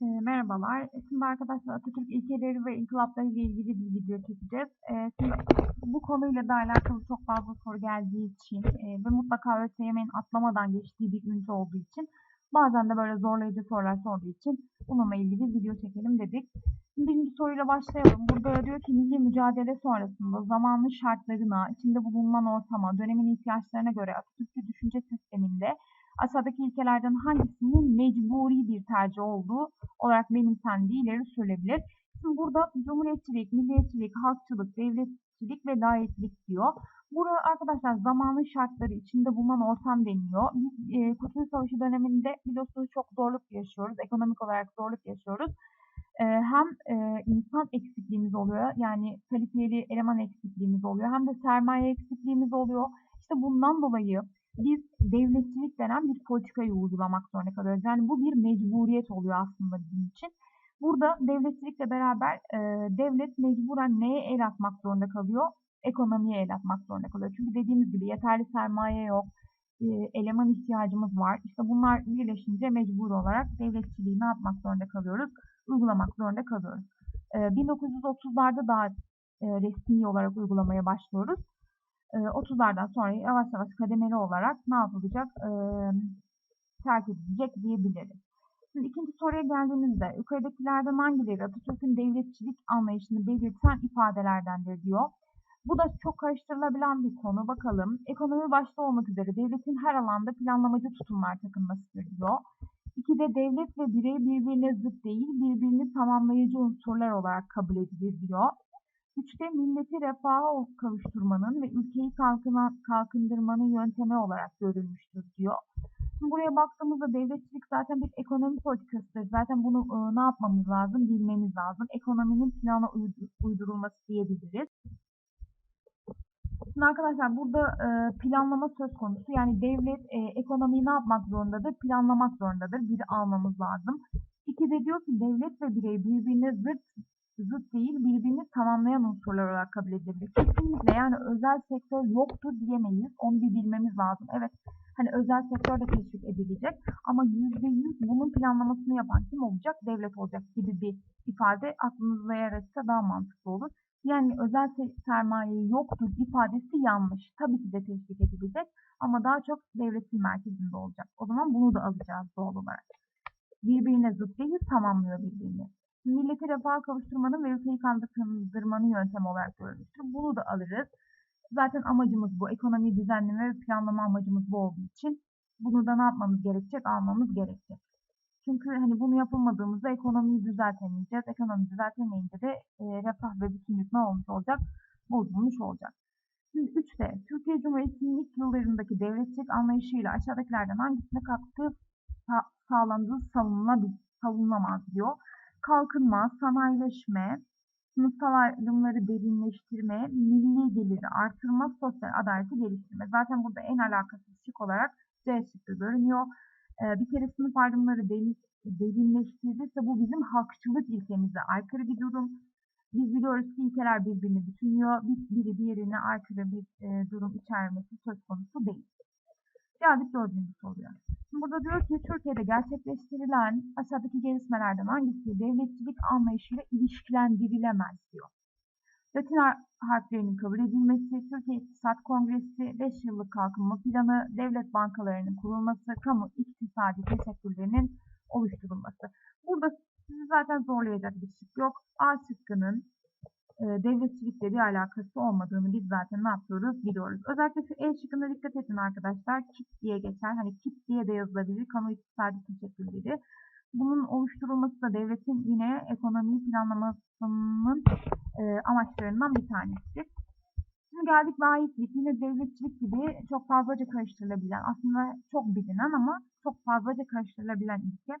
Merhabalar. E, Şimdi arkadaşlar Atatürk ilkeleri ve inkılapları ile ilgili bir video çekeceğiz. Şimdi bu konuyla da alakalı çok fazla soru geldiği için eee, ve mutlaka ÖSYM'nin atlamadan geçtiği bir ünite olduğu için bazen de böyle zorlayıcı sorular sorduğu için bununla ilgili video çekelim dedik. Şimdi birinci soruyla başlayalım. Burada diyor ki milli mücadele sonrasında zamanın şartlarına, içinde bulunan ortama, dönemin ihtiyaçlarına göre Atatürkçü düşünce sisteminde aşağıdaki ilkelerden hangisinin mecburi bir tercih olduğu olarak benimsendiği ileri sürülebilir. Şimdi burada cumhuriyetçilik, milliyetçilik, halkçılık, devletçilik ve layıklık diyor. Burada arkadaşlar zamanın şartları içinde bulunan ortam deniliyor. Biz e, Kurtuluş Savaşı döneminde biliyorsunuz çok zorluk yaşıyoruz. Ekonomik olarak zorluk yaşıyoruz. E, hem e, insan eksikliğimiz oluyor. Yani kalifiyeli eleman eksikliğimiz oluyor. Hem de sermaye eksikliğimiz oluyor. İşte bundan dolayı biz devletçilik denen bir politikayı uygulamak zorunda kalıyoruz. Yani bu bir mecburiyet oluyor aslında bizim için. Burada devletçilikle beraber e, devlet mecburen neye el atmak zorunda kalıyor? Ekonomiye el atmak zorunda kalıyor. Çünkü dediğimiz gibi yeterli sermaye yok, e, eleman ihtiyacımız var. İşte bunlar birleşince mecbur olarak devletçiliği ne yapmak zorunda kalıyoruz? Uygulamak zorunda kalıyoruz. E, 1930'larda daha e, resmi olarak uygulamaya başlıyoruz. 30'lardan sonra yavaş yavaş kademeli olarak ne yapılacak? E, terk edilecek diyebiliriz. Şimdi ikinci soruya geldiğimizde yukarıdakilerden hangileri Atatürk'ün devletçilik anlayışını belirten ifadelerdendir diyor. Bu da çok karıştırılabilen bir konu. Bakalım. Ekonomi başta olmak üzere devletin her alanda planlamacı tutumlar takınmasıdır diyor. İkide devlet ve birey birbirine zıt değil, birbirini tamamlayıcı unsurlar olarak kabul edilir diyor. Üçte milleti refaha kavuşturmanın ve ülkeyi kalkına, kalkındırmanın yöntemi olarak görülmüştür diyor. Şimdi buraya baktığımızda devletçilik zaten bir ekonomi politikasıdır. Zaten bunu e, ne yapmamız lazım? Bilmemiz lazım. Ekonominin plana uydurulması diyebiliriz. Şimdi arkadaşlar burada e, planlama söz konusu. Yani devlet e, ekonomiyi ne yapmak zorundadır? Planlamak zorundadır. Bir almamız lazım. İki de diyor ki devlet ve birey birbirine zıt zıt değil birbirini tamamlayan unsurlar olarak kabul edilebilir. Kesinlikle yani özel sektör yoktur diyemeyiz. Onu bir bilmemiz lazım. Evet hani özel sektör de teşvik edilecek ama yüzde yüz bunun planlamasını yapan kim olacak? Devlet olacak gibi bir ifade aklınızda yer etse daha mantıklı olur. Yani özel sermaye yoktur ifadesi yanlış. Tabii ki de teşvik edilecek ama daha çok devletin merkezinde olacak. O zaman bunu da alacağız doğal olarak. Birbirine zıt değil tamamlıyor birbirini milleti refaha kavuşturmanın ve ülkeyi kandırmanın yöntemi olarak görülmüştür. Bunu da alırız. Zaten amacımız bu. Ekonomiyi düzenleme ve planlama amacımız bu olduğu için bunu da ne yapmamız gerekecek? Almamız gerekecek. Çünkü hani bunu yapılmadığımızda ekonomiyi düzeltemeyeceğiz. Ekonomi düzeltemeyince de e, refah ve bütünlük ne olmuş olacak? Bozulmuş olacak. Şimdi üçte Türkiye Cumhuriyeti'nin ilk yıllarındaki devletçilik anlayışıyla aşağıdakilerden hangisine katkı sağlandığı savunulmaz diyor kalkınma, sanayileşme, sınıfsal ayrımları derinleştirme, milli geliri artırma, sosyal adaleti geliştirme. Zaten burada en alakasız şık olarak C şıkkı görünüyor. Ee, bir kere sınıf ayrımları derinleştirirse bu bizim halkçılık ilkemize aykırı bir durum. Biz biliyoruz ki ilkeler birbirini bütünlüyor. Biri diğerine aykırı bir e, durum içermesi söz konusu değil. Geldik dördüncü soruya. Şimdi burada diyor ki Türkiye'de gerçekleştirilen aşağıdaki gelişmelerden hangisi devletçilik anlayışıyla ilişkilendirilemez diyor. Latin harflerinin kabul edilmesi, Türkiye İktisat Kongresi, 5 yıllık kalkınma planı, devlet bankalarının kurulması, kamu iktisadi teşekkürlerinin oluşturulması. Burada sizi zaten zorlayacak bir şık yok. A şıkkının devletçilikle bir alakası olmadığını biz zaten ne yapıyoruz biliyoruz. Özellikle şu E şıkkına dikkat edin arkadaşlar. KIT diye geçer. Hani KIT diye de yazılabilir. Kamu iktisadi teşekkürleri. Bunun oluşturulması da devletin yine ekonomi planlamasının e, amaçlarından bir tanesi. Şimdi geldik layıklık. Yine devletçilik gibi çok fazlaca karıştırılabilen, aslında çok bilinen ama çok fazlaca karıştırılabilen ilke.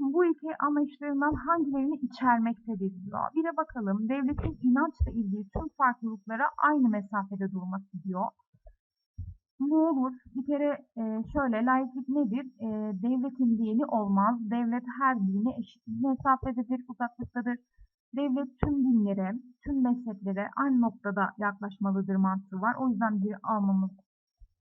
Bu iki anlayışlarından hangilerini içermektedir diyor. Bir de bakalım devletin inançla ilgili tüm farklılıklara aynı mesafede durması diyor. Ne olur? Bir kere e, şöyle laiklik nedir? E, devletin dini olmaz. Devlet her dine eşit mesafededir, uzaklıktadır. Devlet tüm dinlere, tüm mezheplere aynı noktada yaklaşmalıdır mantığı var. O yüzden bir almamız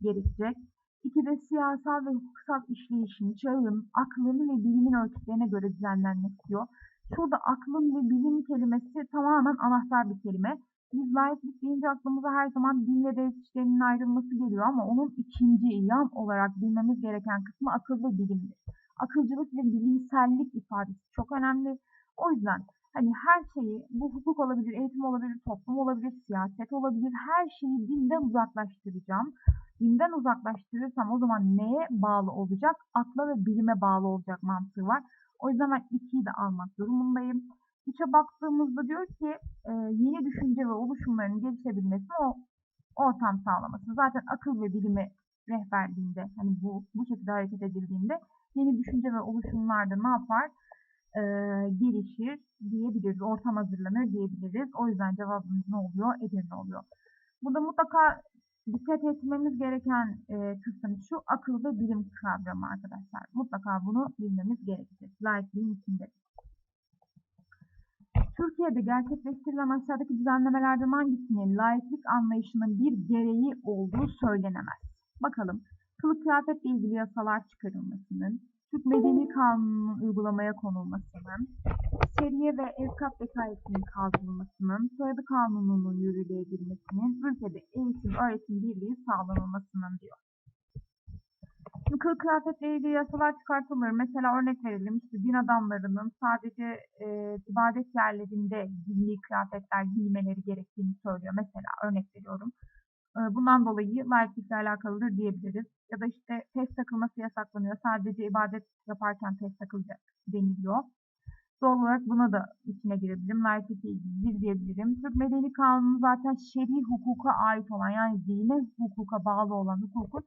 gerekecek. İkide siyasal ve hukuksal işleyişin, çağın, aklın ve bilimin ölçütlerine göre düzenlenmesi diyor. Şurada aklın ve bilim kelimesi tamamen anahtar bir kelime. Biz laiklik deyince aklımıza her zaman din ve devlet işlerinin ayrılması geliyor ama onun ikinci yan olarak bilmemiz gereken kısmı akıl ve bilimdir. Akılcılık ve bilimsellik ifadesi çok önemli. O yüzden hani her şeyi, bu hukuk olabilir, eğitim olabilir, toplum olabilir, siyaset olabilir, her şeyi dinden uzaklaştıracağım. Dinden uzaklaştırırsam o zaman neye bağlı olacak? Akla ve bilime bağlı olacak mantığı var. O yüzden ben ikiyi de almak durumundayım. Üçe baktığımızda diyor ki e, yeni düşünce ve oluşumların gelişebilmesi o ortam sağlaması. Zaten akıl ve bilimi rehberliğinde hani bu bu şekilde hareket edildiğinde yeni düşünce ve oluşumlarda ne yapar? E, gelişir diyebiliriz. Ortam hazırlanır diyebiliriz. O yüzden cevabımız ne oluyor? Edirne oluyor. Burada mutlaka dikkat etmemiz gereken e, kısım şu akıl ve bilim kavramı arkadaşlar. Mutlaka bunu bilmemiz gerekir. Laikliğin içinde. Türkiye'de gerçekleştirilen aşağıdaki düzenlemelerden hangisinin laiklik anlayışının bir gereği olduğu söylenemez. Bakalım. Kılık kıyafetle ilgili yasalar çıkarılmasının, Türk Medeni Kanunu'nun uygulamaya konulmasının, şeriye ve evkat vekaletinin kaldırılmasının, soyadı kanununun yürürlüğe girmesinin, ülkede eğitim, öğretim birliği sağlanılmasının diyor. Kılık kıyafetle ilgili yasalar çıkartılır. Mesela örnek verelim işte din adamlarının sadece e, ibadet yerlerinde dini kıyafetler giymeleri gerektiğini söylüyor. Mesela örnek veriyorum. Bundan dolayı laiklikle alakalıdır diyebiliriz. Ya da işte test takılması yasaklanıyor. Sadece ibadet yaparken test takılacak deniliyor. Doğal olarak buna da içine girebilirim. Laiklikle ilgili diyebilirim. Türk Medeni Kanunu zaten şer'i hukuka ait olan yani dine hukuka bağlı olan hukukun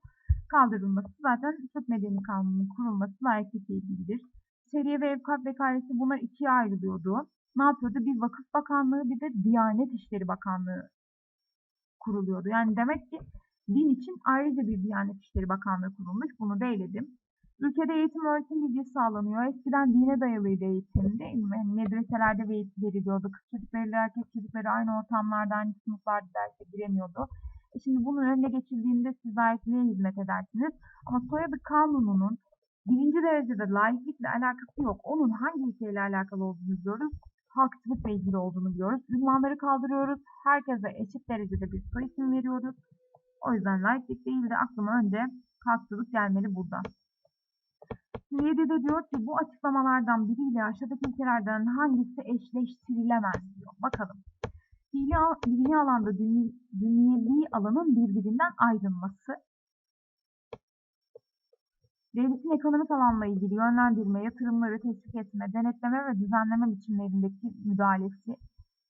kaldırılması zaten Türk Medeni Kanunu'nun kurulması laiklikle ilgilidir. Şeriye ve Evkat Vekalesi bunlar ikiye ayrılıyordu. Ne yapıyordu? Bir Vakıf Bakanlığı bir de Diyanet İşleri Bakanlığı kuruluyordu. Yani demek ki din için ayrıca bir Diyanet İşleri Bakanlığı kurulmuş. Bunu da eledim. Ülkede eğitim öğretim bilgisi sağlanıyor. Eskiden dine dayalıydı eğitim değil mi? Yani medreselerde veriliyordu. Kız çocukları ile erkek çocukları aynı ortamlarda, aynı sınıflarda derse giremiyordu. E şimdi bunun önüne geçildiğinde siz laikliğe hizmet edersiniz. Ama soyadı kanununun birinci derecede laiklikle alakası yok. Onun hangi ülkeyle alakalı olduğunu biliyoruz. Halkçılıkla ilgili olduğunu biliyoruz. Ünvanları kaldırıyoruz. Herkese eşit derecede bir soy isim veriyoruz. O yüzden laiklik değil de aklıma önce halkçılık gelmeli burada. Şimdi 7'de diyor ki bu açıklamalardan biriyle aşağıdaki ülkelerden hangisi eşleştirilemez diyor. Bakalım. Dini, dini alanda dünye, dünyevi alanın birbirinden ayrılması, devletin ekonomik alanla ilgili yönlendirme, yatırımları teşvik etme, denetleme ve düzenleme biçimlerindeki müdahalesi,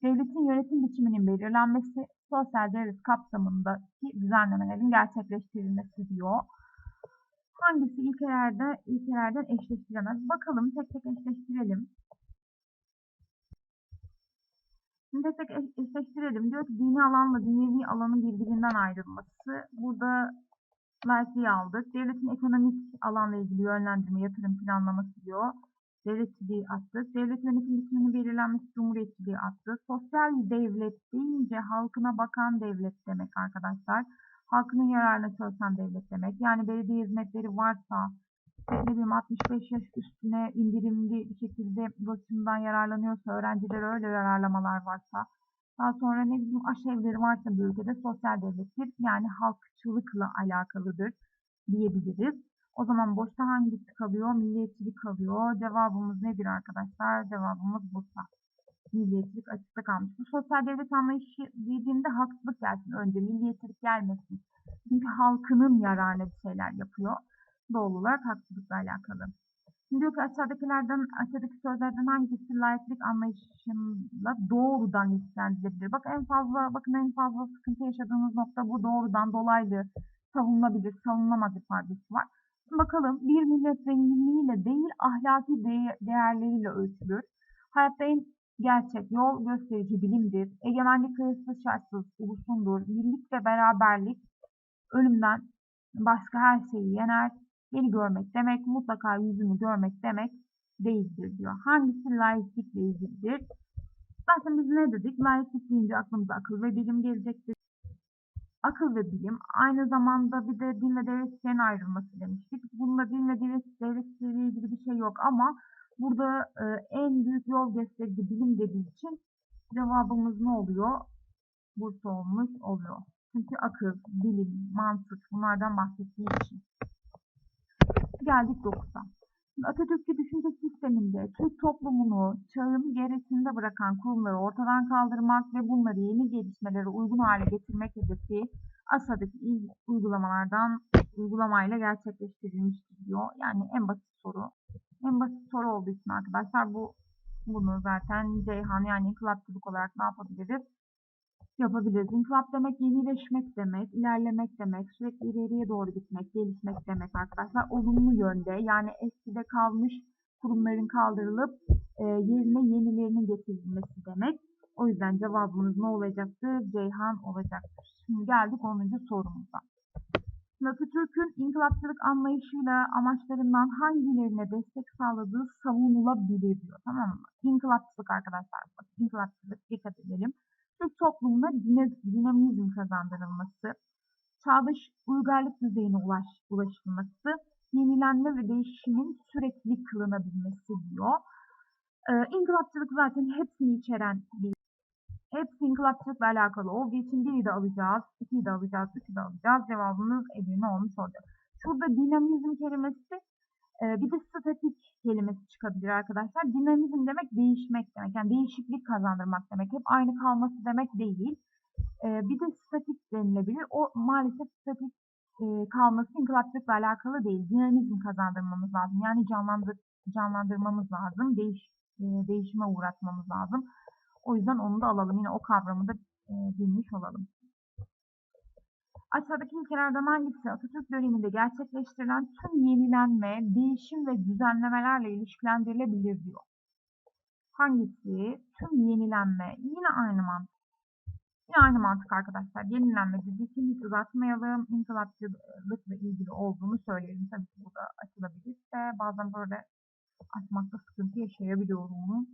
devletin yönetim biçiminin belirlenmesi, sosyal devlet kapsamındaki düzenlemelerin gerçekleştirilmesi diyor. Hangisi ilkelerde, ilkelerden eşleştiremez? Bakalım tek tek eşleştirelim. Şimdi tek tek eşleştirelim. Diyor ki dini alanla dünyevi alanın birbirinden ayrılması. Burada laikliği aldık. Devletin ekonomik alanla ilgili yönlendirme, yatırım planlaması diyor. Devletçiliği attık. Devlet yönetim biçiminin belirlenmesi cumhuriyetçiliği attık. Sosyal devlet deyince halkına bakan devlet demek arkadaşlar. Halkının yararına çalışan devlet demek. Yani belediye hizmetleri varsa, ne bileyim 65 yaş üstüne indirimli bir şekilde ulaşımdan yararlanıyorsa, öğrenciler öyle yararlamalar varsa, daha sonra ne bileyim aşevleri varsa bir ülkede sosyal devlettir. Yani halkçılıkla alakalıdır diyebiliriz. O zaman boşta hangisi kalıyor? Milliyetçilik kalıyor. Cevabımız nedir arkadaşlar? Cevabımız Bursa. Milliyetçilik açıkta kalmış. Bu sosyal devlet anlayışı dediğimde haksızlık gelsin önce. Milliyetçilik gelmesin. Çünkü halkının yararına bir şeyler yapıyor. Doğal olarak haksızlıkla alakalı. Şimdi diyor ki aşağıdakilerden, aşağıdaki sözlerden hangisi laiklik anlayışıyla doğrudan ilişkilendirilebilir? Bak en fazla, bakın en fazla sıkıntı yaşadığımız nokta bu doğrudan dolaylı savunulabilir, savunulmaz ifadesi var. Şimdi bakalım bir millet zenginliğiyle değil ahlaki de değerleriyle ölçülür. Hayatta en gerçek yol gösterici bilimdir. Egemenlik kayıtsız şartsız ulusundur. Birlik ve beraberlik ölümden başka her şeyi yener. Beni görmek demek, mutlaka yüzümü görmek demek değildir diyor. Hangisi laiklikle ilgilidir? Zaten biz ne dedik? Laiklik deyince aklımıza akıl ve bilim gelecektir. akıl ve bilim. Aynı zamanda bir de din ve devlet işlerinin ayrılması demiştik. Bunda din ve devlet, devlet işleriyle ilgili bir şey yok ama burada e, en büyük yol gösterici bilim dediği için cevabımız ne oluyor? Bursa olmuş oluyor. Çünkü akıl, bilim, mantık bunlardan bahsettiği için. Geldik 9'a. Şimdi Atatürkçü düşünce sisteminde Türk toplumunu çağın gerisinde bırakan kurumları ortadan kaldırmak ve bunları yeni gelişmelere uygun hale getirmek hedefi aşağıdaki il- uygulamalardan uygulamayla gerçekleştirilmiştir diyor. Yani en basit soru. En basit soru olduğu için arkadaşlar bu bunu zaten Ceyhan yani inkılapçılık olarak ne yapabiliriz? Yapabiliriz. İnkılap demek yenileşmek demek, ilerlemek demek, sürekli ileriye doğru gitmek, gelişmek demek arkadaşlar. Olumlu yönde yani eskide kalmış kurumların kaldırılıp e, yerine yenilerinin getirilmesi demek. O yüzden cevabımız ne olacaktır? Ceyhan olacaktır. Şimdi geldik 10. sorumuza. Atatürk'ün inkılapçılık anlayışıyla amaçlarından hangilerine destek sağladığı savunulabilir diyor. Tamam mı? İnkılapçılık arkadaşlar. İnkılapçılık dikkat edelim. Türk toplumuna dinamizm kazandırılması, çağdaş uygarlık düzeyine ulaş, ulaşılması, yenilenme ve değişimin sürekli kılınabilmesi diyor. Ee, inkılapçılık zaten hepsini içeren bir Hepsi inkılapçılıkla alakalı olduğu için biri de alacağız, ikiyi de alacağız, üçü de alacağız. Cevabımız Edirne olmuş olacak. Şurada dinamizm kelimesi bir de statik kelimesi çıkabilir arkadaşlar. Dinamizm demek değişmek demek. Yani değişiklik kazandırmak demek. Hep aynı kalması demek değil. E, bir de statik denilebilir. O maalesef statik e, kalması inkılapçılıkla alakalı değil. Dinamizm kazandırmamız lazım. Yani canlandır, canlandırmamız lazım. Değiş, e, değişime uğratmamız lazım. O yüzden onu da alalım. Yine o kavramı da e, bilmiş olalım. Aşağıdaki ilkelerden hangisi Atatürk döneminde gerçekleştirilen tüm yenilenme, değişim ve düzenlemelerle ilişkilendirilebilir diyor. Hangisi tüm yenilenme? Yine aynı mantık. Yine aynı mantık arkadaşlar. Yenilenme için hiç uzatmayalım. İnkılapçılıkla ilgili olduğunu söyleyelim. Tabii ki burada açılabilirse bazen böyle açmakta sıkıntı yaşayabiliyorum.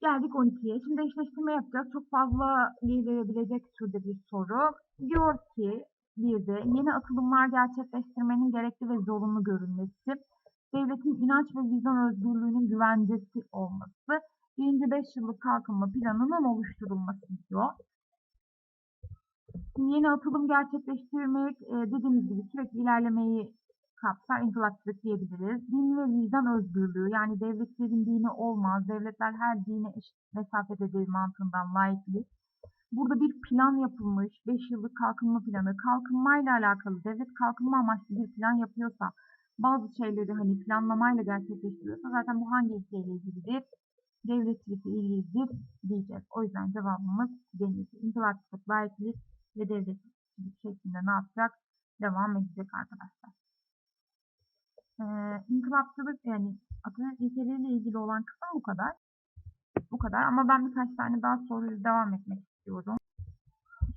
Geldik 12'ye. Şimdi eşleştirme yapacağız. Çok fazla gelebilecek türde bir soru. Diyor ki bir de yeni atılımlar gerçekleştirmenin gerekli ve zorunlu görülmesi, devletin inanç ve vicdan özgürlüğünün güvencesi olması, birinci beş yıllık kalkınma planının oluşturulması diyor. Şimdi yeni atılım gerçekleştirmek e, dediğimiz gibi sürekli ilerlemeyi kapsar, inkılapçılık diyebiliriz. Din ve vicdan özgürlüğü yani devletlerin dini olmaz, devletler her dine eşit mesafededir mantığından laiklik. Burada bir plan yapılmış, 5 yıllık kalkınma planı, kalkınmayla alakalı devlet kalkınma amaçlı bir plan yapıyorsa, bazı şeyleri hani planlamayla gerçekleştiriyorsa zaten bu hangi ilkeyle ilgilidir? Devletçilikle ilgilidir diyeceğiz. O yüzden cevabımız deniz. İnkılapçılık, laiklik ve devletçilik şeklinde ne yapacak? Devam edecek arkadaşlar. Ee, inkılapçılık yani Atatürk ilkeleriyle ilgili olan kısım bu kadar. Bu kadar ama ben birkaç tane daha soruyla devam etmek istiyorum.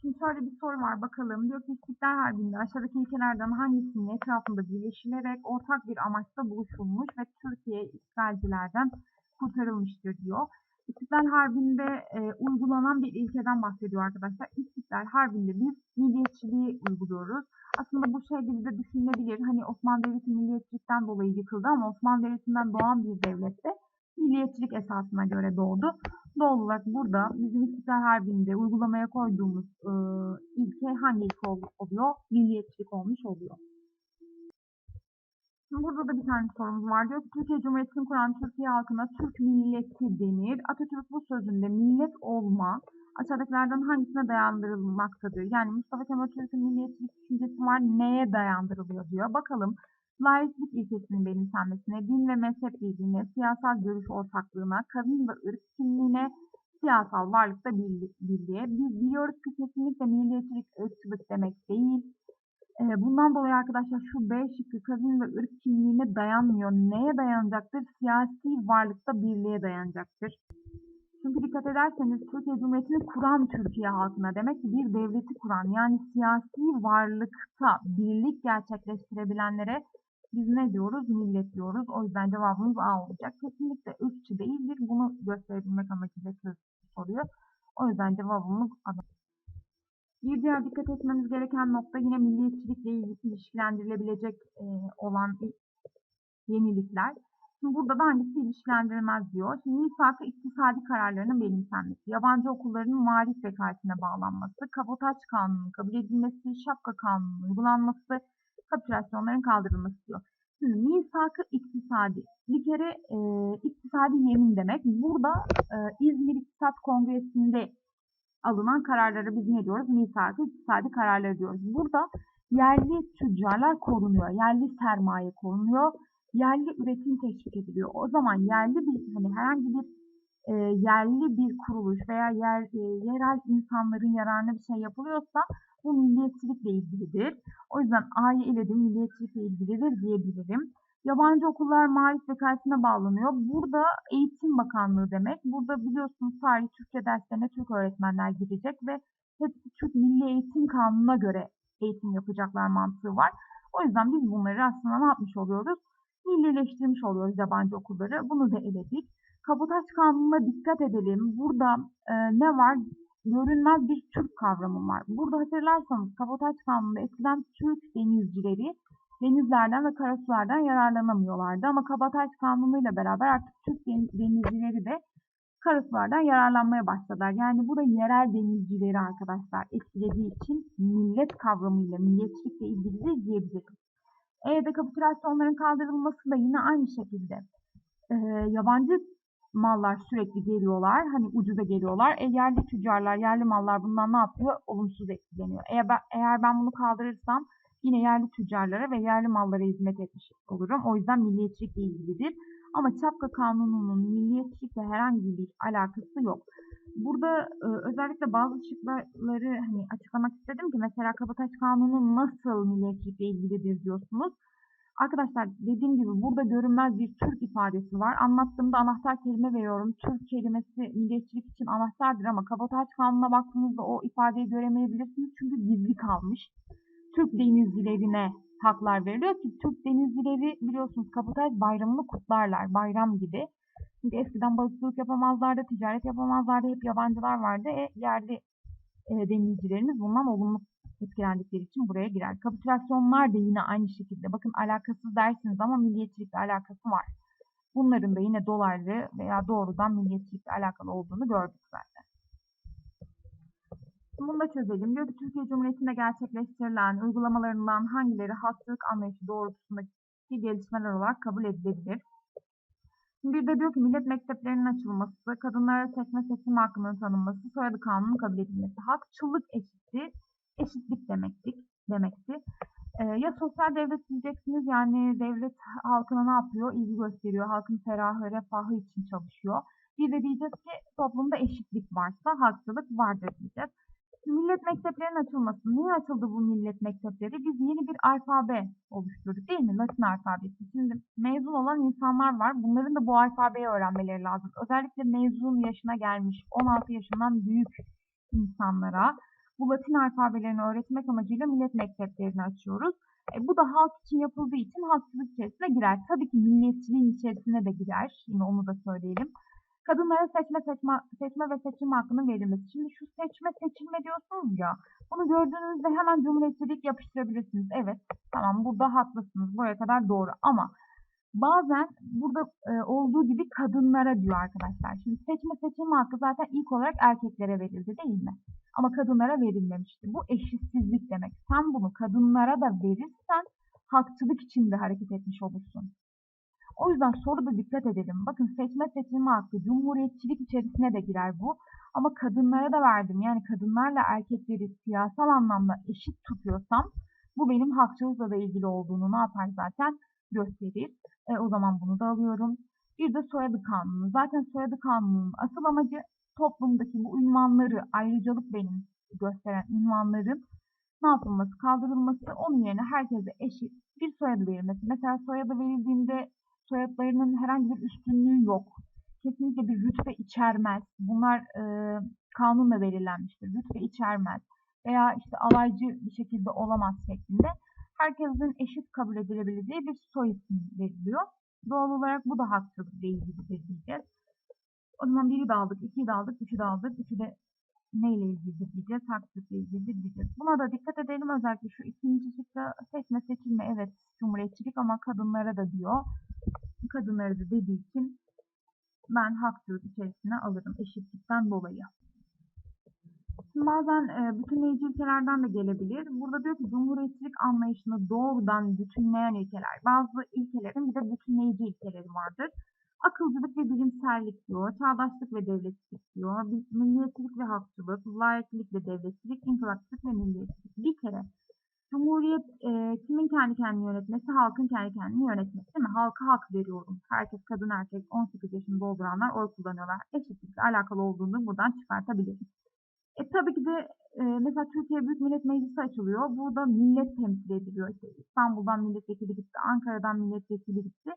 Şimdi şöyle bir soru var bakalım. Diyor ki İstiklal Harbi'nde aşağıdaki ilkelerden hangisinin etrafında birleşilerek ortak bir amaçta buluşulmuş ve Türkiye işgalcilerden kurtarılmıştır diyor. İstiklal Harbi'nde e, uygulanan bir ilkeden bahsediyor arkadaşlar. İstiklal Harbi'nde biz milliyetçiliği uyguluyoruz. Aslında bu şey gibi de düşünülebilir. Hani Osmanlı Devleti milliyetçilikten dolayı yıkıldı ama Osmanlı Devleti'nden doğan bir devlette milliyetçilik esasına göre doğdu. Doğal olarak burada bizim İstiklal Harbi'nde uygulamaya koyduğumuz e, ilke hangi ilke ol- oluyor? Milliyetçilik olmuş oluyor. Şimdi burada da bir tane sorumuz var. Diyor ki Türkiye Cumhuriyeti'ni kuran Türkiye halkına Türk milleti denir. Atatürk bu sözünde millet olma aşağıdakilerden hangisine dayandırılmaktadır? Yani Mustafa Kemal Atatürk'ün milliyetçilik düşüncesi var. Neye dayandırılıyor diyor. Bakalım. Laiklik ilkesinin benimsenmesine, din ve mezhep birliğine, siyasal görüş ortaklığına, kavim ve ırk kimliğine, siyasal varlıkta birli- birliğe. Biz biliyoruz ki kesinlikle milliyetçilik ırkçılık demek değil. Ee, Bundan dolayı arkadaşlar şu B şıkkı kavim ve ırk kimliğine dayanmıyor. Neye dayanacaktır? Siyasi varlıkta birliğe dayanacaktır. Çünkü dikkat ederseniz Türkiye Cumhuriyeti'ni kuran Türkiye halkına demek ki bir devleti kuran yani siyasi varlıkta birlik gerçekleştirebilenlere biz ne diyoruz? Millet diyoruz. O yüzden cevabımız A olacak. Kesinlikle ırkçı değildir. Bunu gösterebilmek amacıyla soruyu. O yüzden cevabımız A. Bir diğer dikkat etmemiz gereken nokta yine milliyetçilikle il- ilişkilendirilebilecek e, olan yenilikler. Şimdi burada da hangisi ilişkilendirilmez diyor. Şimdi misak-ı iktisadi kararlarının benimsenmesi, yabancı okulların marif vekaletine bağlanması, kabotaj kanununun kabul edilmesi, şapka kanununun uygulanması, kapitülasyonların kaldırılması diyor. Şimdi misak-ı iktisadi. Bir kere e, iktisadi yemin demek. Burada e, İzmir İktisat Kongresi'nde alınan kararlara biz ne diyoruz? Misak-ı iktisadi kararları diyoruz. Burada yerli tüccarlar korunuyor. Yerli sermaye korunuyor. Yerli üretim teşvik ediliyor. O zaman yerli bir hani herhangi bir e, yerli bir kuruluş veya yer, e, yerel insanların yararına bir şey yapılıyorsa bu milliyetçilikle ilgilidir. O yüzden A'yı eledim, milliyetçilikle ilgilidir diyebilirim. Yabancı okullar marif vekaletine bağlanıyor. Burada Eğitim Bakanlığı demek. Burada biliyorsunuz tarih Türkçe derslerine Türk öğretmenler girecek ve hepsi Türk Milli Eğitim Kanunu'na göre eğitim yapacaklar mantığı var. O yüzden biz bunları aslında ne yapmış oluyoruz? Millileştirmiş oluyoruz yabancı okulları. Bunu da eledik. Kabotaj kanununa dikkat edelim. Burada e, ne var? Görünmez bir Türk kavramı var. Burada hatırlarsanız kabotaj kanununda eskiden Türk denizcileri denizlerden ve karasulardan yararlanamıyorlardı. Ama kabotaj kanunuyla beraber artık Türk den- denizcileri de karasulardan yararlanmaya başladılar. Yani burada yerel denizcileri arkadaşlar etkilediği için millet kavramıyla, milliyetçilikle ilgili diyebiliriz. E'de kapitülasyonların kaldırılması da yine aynı şekilde. Ee, yabancı mallar sürekli geliyorlar. Hani ucuza geliyorlar. E, yerli tüccarlar, yerli mallar bundan ne yapıyor? Olumsuz etkileniyor. Eğer ben, eğer ben bunu kaldırırsam yine yerli tüccarlara ve yerli mallara hizmet etmiş olurum. O yüzden milliyetçilikle ilgilidir. Ama Çapka Kanunu'nun milliyetçilikle herhangi bir alakası yok. Burada e, özellikle bazı şıkları hani açıklamak istedim ki mesela Kabataş Kanunu nasıl milliyetçilikle ilgilidir diyorsunuz. Arkadaşlar dediğim gibi burada görünmez bir Türk ifadesi var. Anlattığımda anahtar kelime veriyorum. Türk kelimesi milliyetçilik için anahtardır ama kabotaj kanununa baktığınızda o ifadeyi göremeyebilirsiniz. Çünkü gizli kalmış. Türk denizcilerine haklar veriliyor ki Türk denizcileri biliyorsunuz kabotaj bayramını kutlarlar. Bayram gibi. Çünkü eskiden balıkçılık yapamazlardı, ticaret yapamazlardı. Hep yabancılar vardı. E, yerli e, denizcilerimiz bundan olumlu etkilendikleri için buraya girer. Kapitülasyonlar da yine aynı şekilde. Bakın alakasız dersiniz ama milliyetçilikle alakası var. Bunların da yine dolaylı veya doğrudan milliyetçilikle alakalı olduğunu gördük zaten. Bunu da çözelim. Diyor ki Türkiye Cumhuriyeti'nde gerçekleştirilen uygulamalarından hangileri haksızlık anlayışı doğrultusundaki gelişmeler olarak kabul edilebilir? Şimdi bir de diyor ki millet mekteplerinin açılması, kadınlara seçme seçim hakkının tanınması, soyadı kanunun kabul edilmesi. Hakçılık eşittir, eşitlik demektik, demekti. Ee, ya sosyal devlet diyeceksiniz yani devlet halkına ne yapıyor? İlgi gösteriyor, halkın ferahı, refahı için çalışıyor. Bir de diyeceğiz ki toplumda eşitlik varsa haksızlık vardır diyeceğiz. Millet mekteplerinin açılması. Niye açıldı bu millet mektepleri? Biz yeni bir alfabe oluşturduk değil mi? Latin alfabesi. Şimdi mezun olan insanlar var. Bunların da bu alfabeyi öğrenmeleri lazım. Özellikle mezun yaşına gelmiş 16 yaşından büyük insanlara bu Latin alfabelerini öğretmek amacıyla millet mekteplerini açıyoruz. E, bu da halk için yapıldığı için halkçılık içerisine girer. Tabii ki milliyetçiliğin içerisine de girer. Yine onu da söyleyelim. Kadınlara seçme, seçme, seçme ve seçim hakkının verilmesi. Şimdi şu seçme seçilme diyorsunuz ya. Bunu gördüğünüzde hemen cumhuriyetçilik yapıştırabilirsiniz. Evet tamam burada haklısınız. Buraya kadar doğru ama bazen burada e, olduğu gibi kadınlara diyor arkadaşlar. Şimdi seçme seçim hakkı zaten ilk olarak erkeklere verildi değil mi? Ama kadınlara verilmemişti. Bu eşitsizlik demek. Sen bunu kadınlara da verirsen hakçılık içinde hareket etmiş olursun. O yüzden soruda dikkat edelim. Bakın seçme seçilme hakkı cumhuriyetçilik içerisine de girer bu. Ama kadınlara da verdim. Yani kadınlarla erkekleri siyasal anlamda eşit tutuyorsam bu benim hakçılıkla da ilgili olduğunu ne yapar zaten gösterir. E, o zaman bunu da alıyorum. Bir de soyadı kanunu. Zaten soyadı kanununun asıl amacı toplumdaki bu ünvanları, ayrıcalık benim gösteren ünvanların ne yapılması, kaldırılması, onun yerine herkese eşit bir soyadı verilmesi. Mesela soyadı verildiğinde soyadlarının herhangi bir üstünlüğü yok. Kesinlikle bir rütbe içermez. Bunlar e, kanunla belirlenmiştir. Rütbe içermez. Veya işte alaycı bir şekilde olamaz şeklinde. Herkesin eşit kabul edilebileceği bir soy ismi veriliyor. Doğal olarak bu da haksızlıkla ilgilidir diyeceğiz. O zaman biri de aldık, ikiyi de aldık, üçü de aldık, üçü de neyle ilgilidir diyeceğiz, haksızlıkla ilgilidir diyeceğiz. Buna da dikkat edelim özellikle şu ikinci şıkta seçme seçilme evet cumhuriyetçilik ama kadınlara da diyor. Kadınlara da dediği için ben haksızlık içerisine alırım eşitlikten dolayı. Şimdi bazen e, bütünleyici ilkelerden de gelebilir. Burada diyor ki cumhuriyetçilik anlayışını doğrudan bütünleyen ilkeler. Bazı ilkelerin bir de bütünleyici ilkeleri vardır. Akılcılık ve bilimsellik diyor, çağdaşlık ve devletçilik diyor, milliyetçilik ve hakçılık, layıklık ve devletçilik, inkılapçılık ve milliyetçilik. Bir kere Cumhuriyet e, kimin kendi kendini yönetmesi? Halkın kendi kendini yönetmesi değil mi? Halka hak veriyorum. Herkes kadın erkek 18 yaşını dolduranlar oy kullanıyorlar. Eşitlikle alakalı olduğunu buradan çıkartabiliriz. E tabii ki de e, mesela Türkiye Büyük Millet Meclisi açılıyor. Burada millet temsil ediliyor. İşte İstanbul'dan milletvekili gitti, Ankara'dan milletvekili gitti.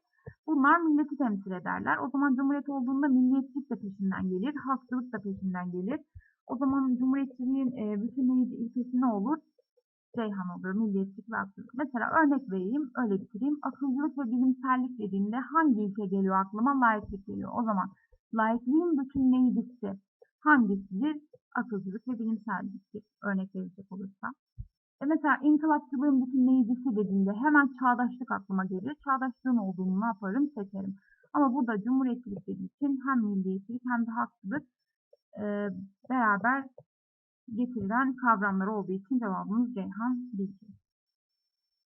Bunlar milleti temsil ederler. O zaman Cumhuriyet olduğunda milliyetçilik de peşinden gelir, halkçılık da peşinden gelir. O zaman Cumhuriyetçiliğin e, bütünleyici ilkesi ne olur? Ceyhan olur, milliyetçilik ve haksızlık. Mesela örnek vereyim, öyle bitireyim. Akılcılık ve bilimsellik dediğimde hangi ilke geliyor aklıma? Layıklık geliyor. O zaman layıklığın bütünleyicisi hangisidir? Akılcılık ve bilimselliktir. Örnek verecek olursa. E mesela inkılapçılığın bütünleyicisi dediğimde hemen çağdaşlık aklıma gelir. Çağdaşlığın olduğunu ne yaparım? Seçerim. Ama burada cumhuriyetçilik dediği için hem milliyetçilik hem de haksızlık e, beraber getirilen kavramlar olduğu için cevabımız Ceyhan diyeceğiz.